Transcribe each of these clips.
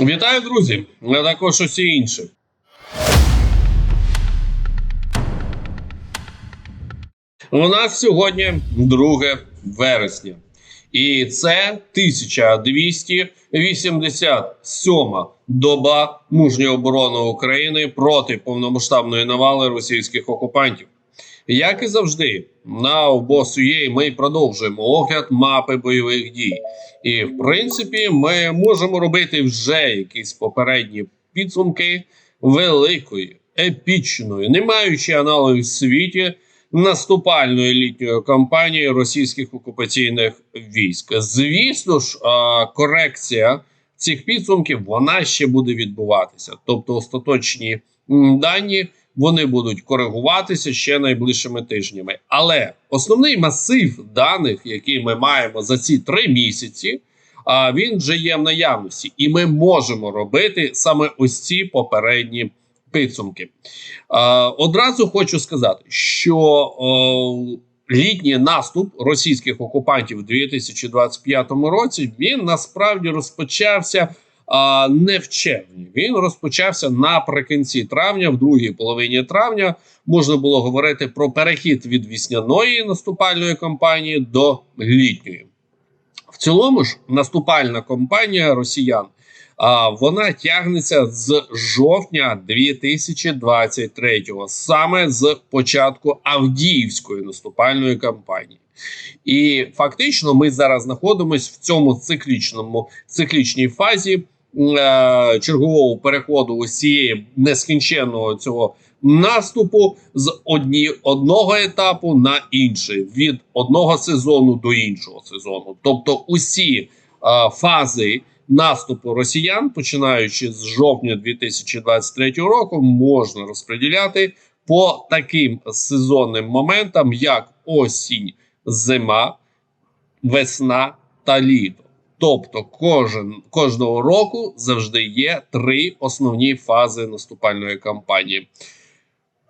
Вітаю, друзі! А також усі інші. У нас сьогодні 2 вересня. І це 1287 доба мужньої оборони України проти повномасштабної навали російських окупантів. Як і завжди, на обосує ми продовжуємо огляд мапи бойових дій. І в принципі, ми можемо робити вже якісь попередні підсумки великої, епічної, не маючи аналогів в світі наступальної літньої кампанії російських окупаційних військ. Звісно ж, корекція цих підсумків вона ще буде відбуватися. Тобто, остаточні дані вони будуть коригуватися ще найближчими тижнями. Але основний масив даних, який ми маємо за ці три місяці, а він вже є в наявності, і ми можемо робити саме ось ці попередні підсумки. Одразу хочу сказати, що літній наступ російських окупантів у 2025 році він насправді розпочався не в червні. Він розпочався наприкінці травня, в другій половині травня. Можна було говорити про перехід від вісняної наступальної кампанії до літньої. В цілому ж наступальна кампанія росіян. Вона тягнеться з жовтня 2023-го, саме з початку Авдіївської наступальної кампанії. І фактично ми зараз знаходимося в цьому циклічному циклічній фазі е, чергового переходу усієї нескінченного цього наступу з одні, одного етапу на інший, від одного сезону до іншого сезону. Тобто, усі е, фази наступу росіян, починаючи з жовтня 2023 року, можна розподіляти по таким сезонним моментам, як осінь, зима, весна та літо. Тобто, кожен кожного року завжди є три основні фази наступальної кампанії.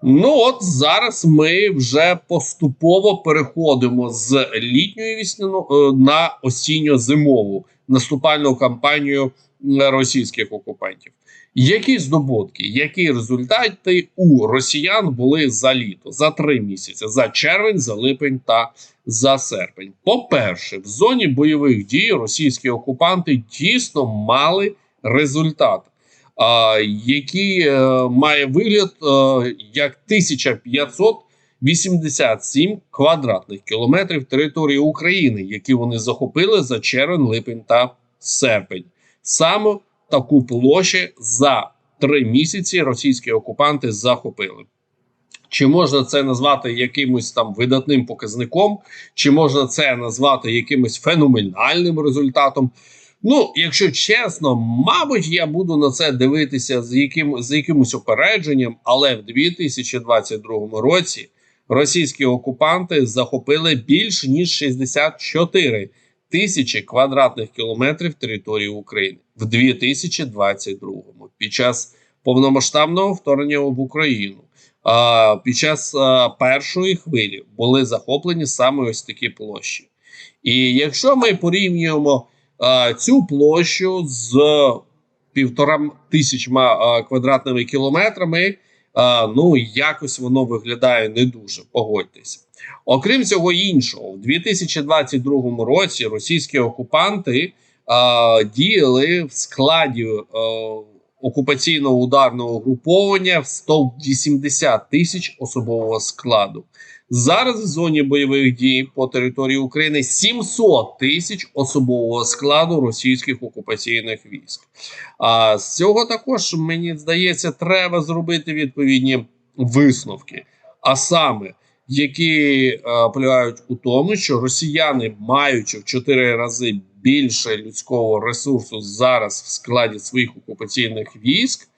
Ну от зараз ми вже поступово переходимо з літньої вісняну е, на осінньо-зимову наступальну кампанію російських окупантів. Які здобутки, які результати у росіян були за літо, за три місяці, за червень, за липень та за серпень? По-перше, в зоні бойових дій російські окупанти дійсно мали результат, який е, має вигляд е, як 1587 квадратних кілометрів території України, які вони захопили за червень, липень та серпень. Саме таку площу за три місяці російські окупанти захопили. Чи можна це назвати якимось там видатним показником, чи можна це назвати якимось феноменальним результатом? Ну, якщо чесно, мабуть, я буду на це дивитися з яким з якимось опередженням, але в 2022 році російські окупанти захопили більш ніж 64 тисячі квадратних кілометрів території України в 2022-му під час повномасштабного вторгнення в Україну. А, під час а, першої хвилі були захоплені саме ось такі площі. І якщо ми порівнюємо цю площу з півтора тисячма квадратними кілометрами, ну якось воно виглядає не дуже. Погодьтеся. Окрім цього іншого, у 2022 році російські окупанти а, діяли в складі окупаційного ударного угруповання в 180 тисяч особового складу. Зараз в зоні бойових дій по території України 700 тисяч особового складу російських окупаційних військ. А з цього також мені здається, треба зробити відповідні висновки. А саме, які е, полягають у тому, що росіяни, маючи в 4 рази більше людського ресурсу зараз в складі своїх окупаційних військ,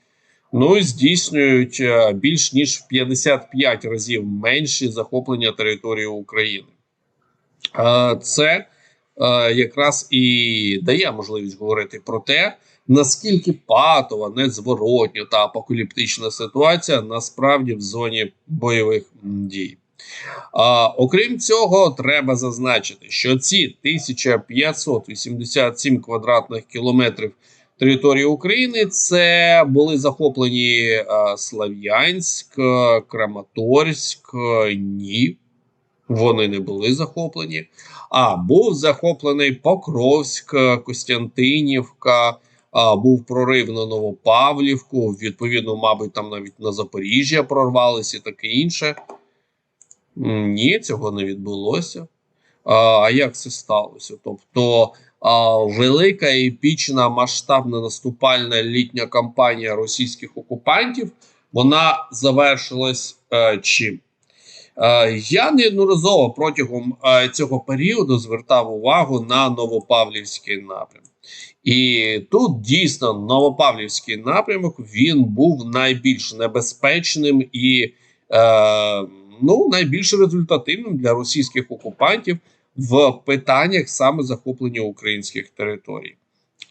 ну здійснюють е, більш ніж в 55 разів менші захоплення території України. Е, це е, якраз і дає можливість говорити про те, наскільки патова, незворотня та апокаліптична ситуація насправді в зоні бойових дій. А, окрім цього, треба зазначити, що ці 1587 квадратних кілометрів території України. Це були захоплені е, Слав'янськ, е, Краматорськ. е, Ні, вони не були захоплені. А був захоплений Покровськ, Костянтинівка. А, був прорив на Новопавлівку. Відповідно, мабуть, там навіть на Запоріжжя прорвалися і таке інше. Ні, цього не відбулося. А, як це сталося? Тобто велика епічна масштабна наступальна літня кампанія російських окупантів вона завершилась е, чим? Е, я неодноразово протягом е, цього періоду звертав увагу на Новопавлівський напрям. І тут дійсно Новопавлівський напрямок він був найбільш небезпечним і е, ну, найбільш результативним для російських окупантів в питаннях саме захоплення українських територій.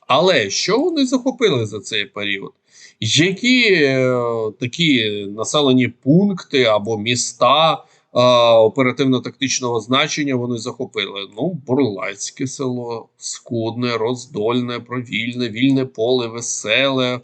Але що вони захопили за цей період? Які е, такі населені пункти або міста е, оперативно-тактичного значення вони захопили? Ну, Бурлацьке село, Скудне, Роздольне, Провільне, Вільне поле, Веселе. Е,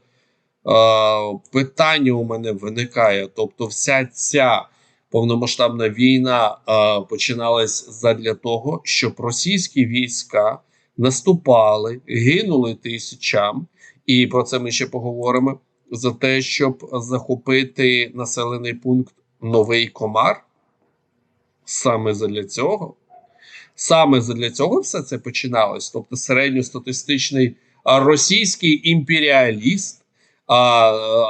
питання у мене виникає. Тобто, вся ця повномасштабна війна е, починалась задля того, щоб російські війська наступали, гинули тисячам, і про це ми ще поговоримо. За те, щоб захопити населений пункт Новий Комар. Саме задля цього. Саме задля цього все це починалось. Тобто, середньостатистичний російський імперіаліст, а,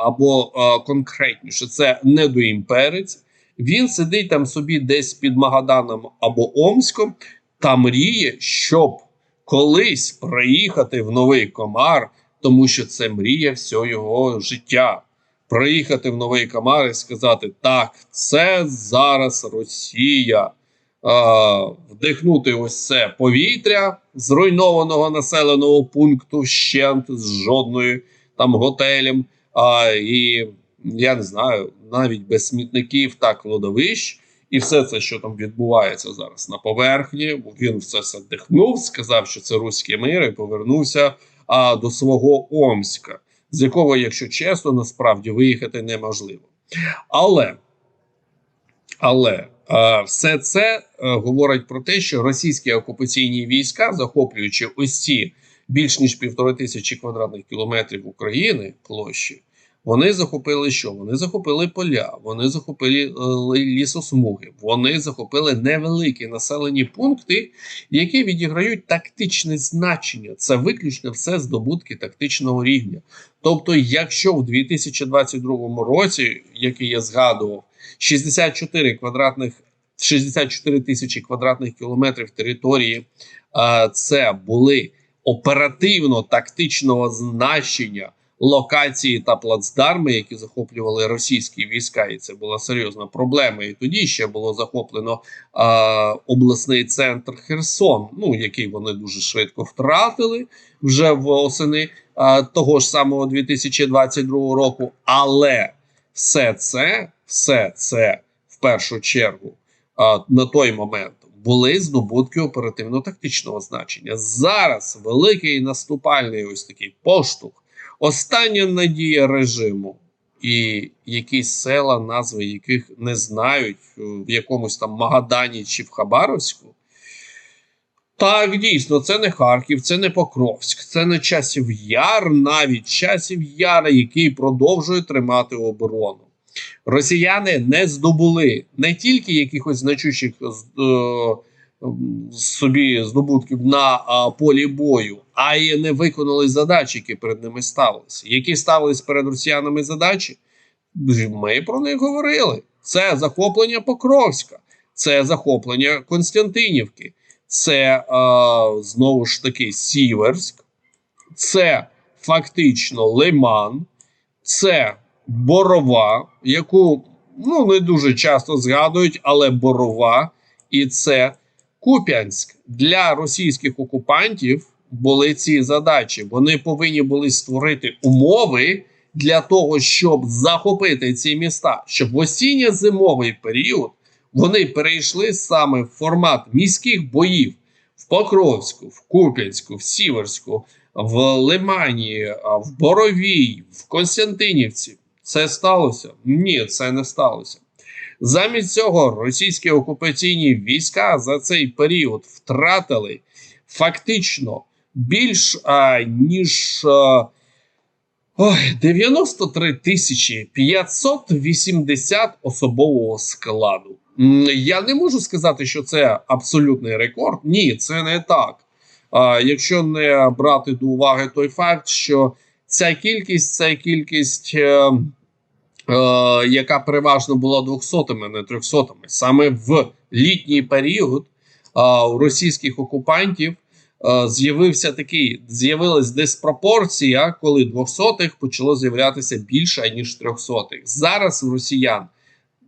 або а, конкретніше, це недоімперець. Він сидить там собі десь під Магаданом або Омськом та мріє, щоб колись приїхати в Новий Комар, тому що це мрія всього його життя. Приїхати в Новий Комар і сказати: так, це зараз Росія. Вдихнути ось це повітря зруйнованого населеного пункту вщент з жодною там готелем. А, і я не знаю, навіть без смітників та кладовищ, і все це, що там відбувається зараз на поверхні. Він все це дихнув, сказав, що це руський мир, і повернувся а, до свого Омська, з якого, якщо чесно, насправді виїхати неможливо. Але, але е, все це е, говорить про те, що російські окупаційні війська, захоплюючи ці більш ніж півтори тисячі квадратних кілометрів України площі. Вони захопили що? Вони захопили поля, вони захопили е, лісосмуги, вони захопили невеликі населені пункти, які відіграють тактичне значення. Це виключно все здобутки тактичного рівня. Тобто, якщо в 2022 році, який я згадував, 64 квадратних 64 тисячі квадратних кілометрів території, е, це були оперативно-тактичного значення локації та плацдарми, які захоплювали російські війська, і це була серйозна проблема. І тоді ще було захоплено е, обласний центр Херсон, ну який вони дуже швидко втратили вже в осени е, того ж самого 2022 року. Але все це, все це в першу чергу е, на той момент. Були здобутки оперативно-тактичного значення. Зараз великий наступальний ось такий поштовх Остання надія режиму, і якісь села, назви яких не знають в якомусь там Магадані чи в Хабаровську. Так, дійсно, це не Харків, це не Покровськ, це не часів яр, навіть часів яра, який продовжує тримати оборону. Росіяни не здобули не тільки якихось значущих е, собі здобутків на а, полі бою, а й не виконали задачі, які перед ними ставилися. Які ставились перед росіянами задачі? Ми про них говорили. Це захоплення Покровська, це захоплення Константинівки, це а, знову ж таки Сіверськ, це фактично Лиман, це Борова, яку ну не дуже часто згадують, але Борова, і це Куп'янськ для російських окупантів були ці задачі. Вони повинні були створити умови для того, щоб захопити ці міста, щоб в осінньо-зимовий період вони перейшли саме в формат міських боїв в Покровську, в Куп'янську, в Сіверську, в Лимані, в Боровій, в Константинівці. Це сталося? Ні, це не сталося. Замість цього російські окупаційні війська за цей період втратили фактично більш а, ніж а, ой, 93 тисячі 580 особового складу. Я не можу сказати, що це абсолютний рекорд. Ні, це не так. А, якщо не брати до уваги той факт, що ця кількість це кількість. Е, Е, яка переважно була 200-ми, не 300-ми. Саме в літній період е, російських окупантів з'явився такий з'явилась диспропорція, коли 200-х почало з'являтися більше ніж 300-х. Зараз у росіян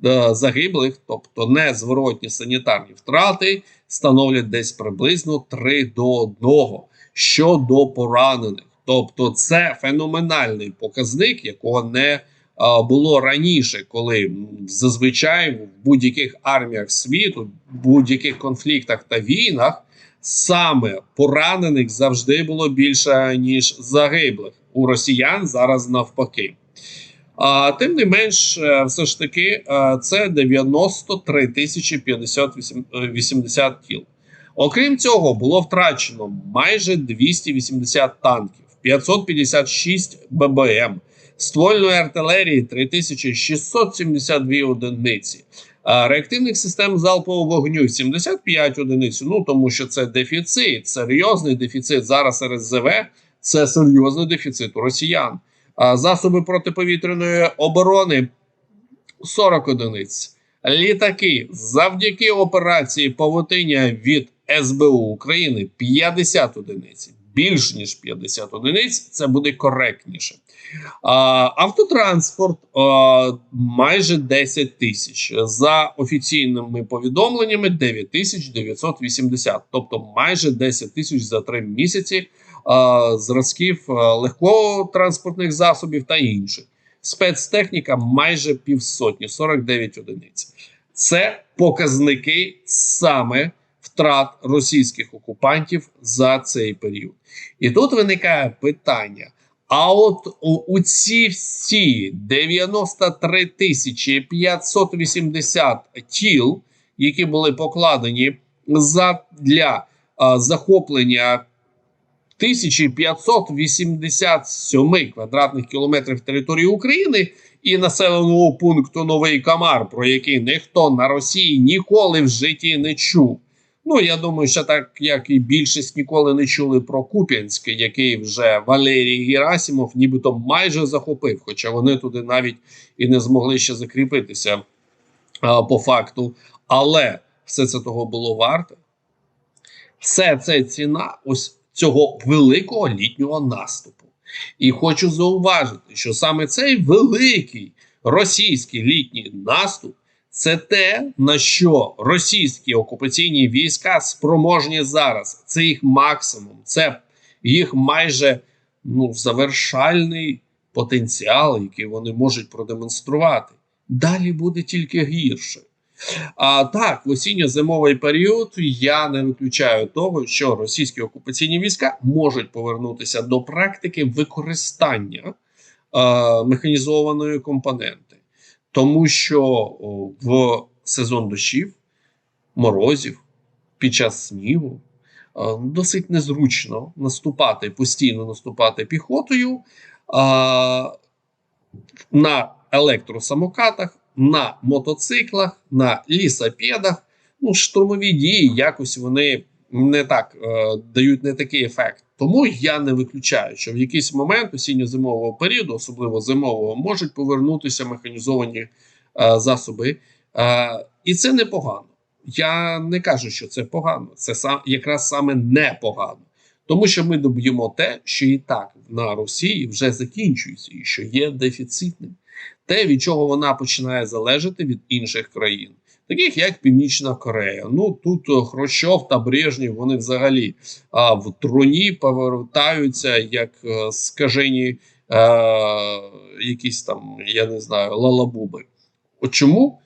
е, загиблих, тобто незворотні санітарні втрати, становлять десь приблизно 3 до 1 щодо поранених. Тобто, це феноменальний показник, якого не було раніше, коли зазвичай в будь-яких арміях світу, в будь-яких конфліктах та війнах саме поранених завжди було більше ніж загиблих. У росіян зараз навпаки. А тим не менш, е, все ж таки, е, це 93 тисячі 50 кіл. Окрім цього, було втрачено майже 280 танків, 556 ББМ, ствольної артилерії 3672 одиниці, реактивних систем залпового вогню 75 одиниць. Ну тому що це дефіцит, серйозний дефіцит. Зараз РСЗВ це серйозний дефіцит у росіян. Засоби протиповітряної оборони 40 одиниць. Літаки завдяки операції Павутиння від СБУ України 50 одиниць. Більш ніж 50 одиниць, це буде коректніше. Автотранспорт майже 10 тисяч. За офіційними повідомленнями 9980, тобто майже 10 тисяч за 3 місяці зразків легкотранспортних засобів та інших. Спецтехніка майже півсотні, 49 одиниць. Це показники саме втрат російських окупантів за цей період. І тут виникає питання. А от у, ці всі 93 тисячі 580 тіл, які були покладені за, для а, захоплення 1587 квадратних кілометрів території України і населеного пункту Новий Камар, про який ніхто на Росії ніколи в житті не чув. Ну, я думаю, що так як і більшість ніколи не чули про Куп'янськ, який вже Валерій Герасимов нібито майже захопив, хоча вони туди навіть і не змогли ще закріпитися а, по факту. Але все це того було варте. Все це ціна ось цього великого літнього наступу. І хочу зауважити, що саме цей великий російський літній наступ це те, на що російські окупаційні війська спроможні зараз. Це їх максимум, це їх майже ну, завершальний потенціал, який вони можуть продемонструвати. Далі буде тільки гірше. А так, в осінньо-зимовий період я не виключаю того, що російські окупаційні війська можуть повернутися до практики використання е, механізованої компоненти, тому що в сезон дощів, морозів, під час снігу досить незручно наступати, постійно наступати піхотою е, на електросамокатах на мотоциклах, на лісопедах. Ну, штурмові дії якось вони не так е, дають не такий ефект. Тому я не виключаю, що в якийсь момент осінньо-зимового періоду, особливо зимового, можуть повернутися механізовані е, засоби. Е, і це непогано. Я не кажу, що це погано. Це сам якраз саме непогано. Тому що ми доб'ємо те, що і так на Росії вже закінчується, і що є дефіцитним те, від чого вона починає залежати від інших країн, таких як Північна Корея. Ну тут е, Хрущов та Брежнєв, вони взагалі а, в труні повертаються як а, скажені а, якісь там, я не знаю, лалабуби. Чому?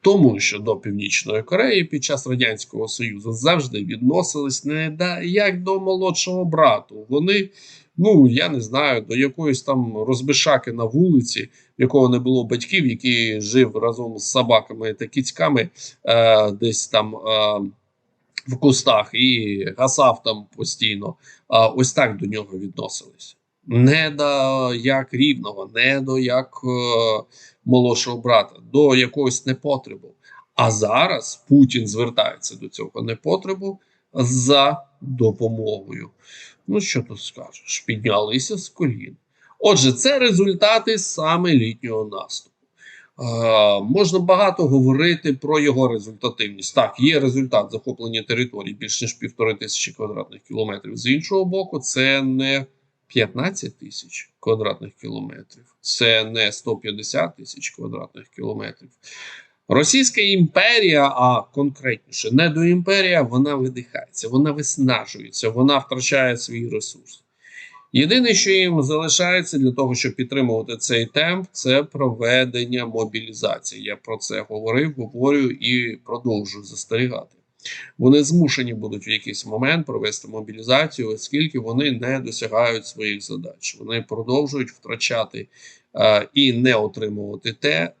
Тому що до Північної Кореї під час Радянського Союзу завжди відносились не як до молодшого брату. Вони, ну я не знаю, до якоїсь там розбишаки на вулиці, в якого не було батьків, який жив разом з собаками та кіцьками е, десь там е, в кустах і гасав там постійно. А ось так до нього відносились. Не до як рівного, не до як е, молодшого брата, до якогось непотребу. А зараз Путін звертається до цього непотребу за допомогою. Ну, що тут скажеш? Піднялися з колін. Отже, це результати саме літнього наступу. Е, можна багато говорити про його результативність. Так, є результат захоплення територій більш ніж півтори тисячі квадратних кілометрів. З іншого боку, це не 15 тисяч квадратних кілометрів, це не 150 тисяч квадратних кілометрів. Російська імперія, а конкретніше, недоімперія, вона видихається, вона виснажується, вона втрачає свій ресурс. Єдине, що їм залишається для того, щоб підтримувати цей темп, це проведення мобілізації. Я про це говорив, говорю і продовжую застерігати. Вони змушені будуть в якийсь момент провести мобілізацію, оскільки вони не досягають своїх задач. Вони продовжують втрачати е, і не отримувати те,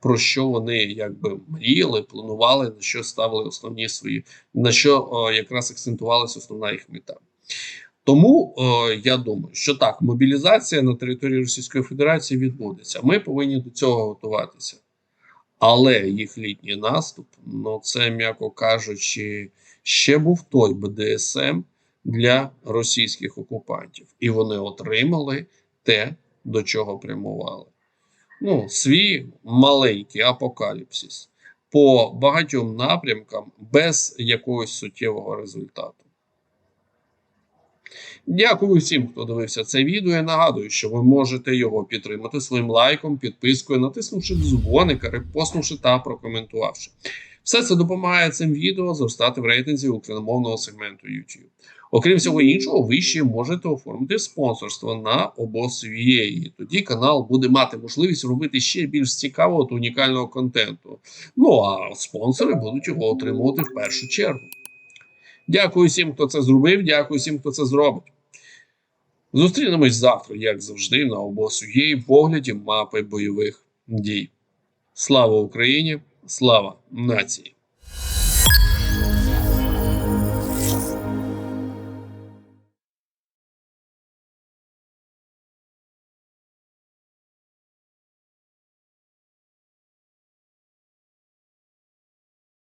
про що вони якби мріяли, планували, на що ставили основні свої, на що о, якраз акцентувалася основна їх мета. Тому о, я думаю, що так, мобілізація на території Російської Федерації відбудеться. Ми повинні до цього готуватися. Але їх літній наступ, ну це, м'яко кажучи, ще був той БДСМ для російських окупантів, і вони отримали те, до чого прямували. Ну, свій маленький апокаліпсис по багатьом напрямкам без якогось суттєвого результату. Дякую всім, хто дивився це відео. Я нагадую, що ви можете його підтримати своїм лайком, підпискою, натиснувши дзвоник, репостнувши та прокоментувавши. Все це допомагає цим відео зростати в рейтинзі україномовного сегменту YouTube. Окрім всього іншого, ви ще можете оформити спонсорство на обосвієї. Тоді канал буде мати можливість робити ще більш цікавого та унікального контенту. Ну а спонсори будуть його отримувати в першу чергу. Дякую всім, хто це зробив. Дякую всім, хто це зробить. Зустрінемось завтра, як завжди, на обосуєї в погляді мапи бойових дій. Слава Україні! Слава нації!